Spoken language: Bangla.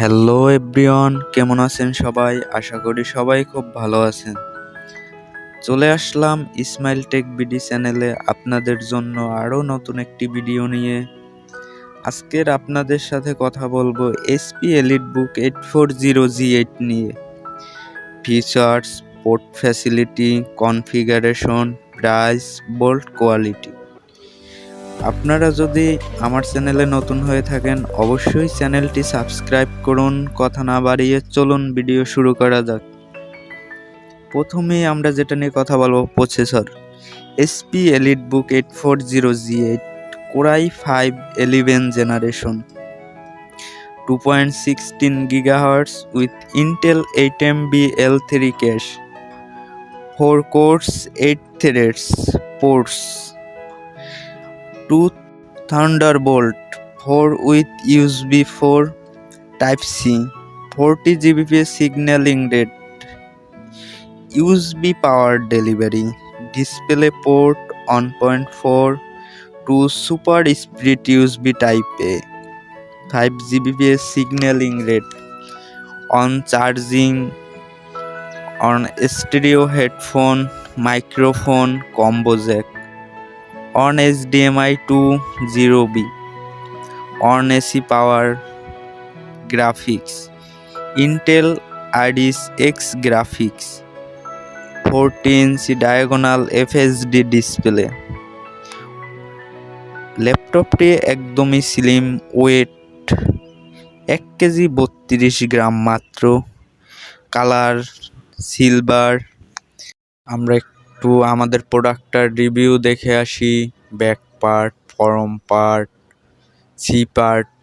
হ্যালো এভরিওয়ান কেমন আছেন সবাই আশা করি সবাই খুব ভালো আছেন চলে আসলাম ইসমাইল টেক বিডি চ্যানেলে আপনাদের জন্য আরও নতুন একটি ভিডিও নিয়ে আজকের আপনাদের সাথে কথা বলবো SP EliteBook eight four zero G eight নিয়ে features port facility configuration price build quality আপনারা যদি আমার চ্যানেলে নতুন হয়ে থাকেন অবশ্যই চ্যানেলটি সাবস্ক্রাইব করুন কথা না বাড়িয়ে চলুন ভিডিও শুরু করা যাক প্রথমেই আমরা যেটা নিয়ে কথা বলবো processor SP EliteBook eight four zero G eight core i five eleven generation two point sixteen gigahertz with Intel eight M B L three cache four cores eight threads ports to Thunderbolt 4 with USB4 Type-C, 40 Gbps signaling rate, USB power delivery, display port 1.4 to Super Spirit USB Type-A, 5 Gbps signaling rate, on charging, on stereo headphone, microphone, combo jack. On S DMI two zero B on AC power graphics Intel Iris X graphics forty inch diagonal FHD display ল্যাপটপটি একদমই স্লিম ওয়েট এক কেজি বত্রিশ গ্রাম মাত্র কালার সিলভার আমরা একটু আমাদের প্রোডাক্টটার রিভিউ দেখে আসি back part front part C part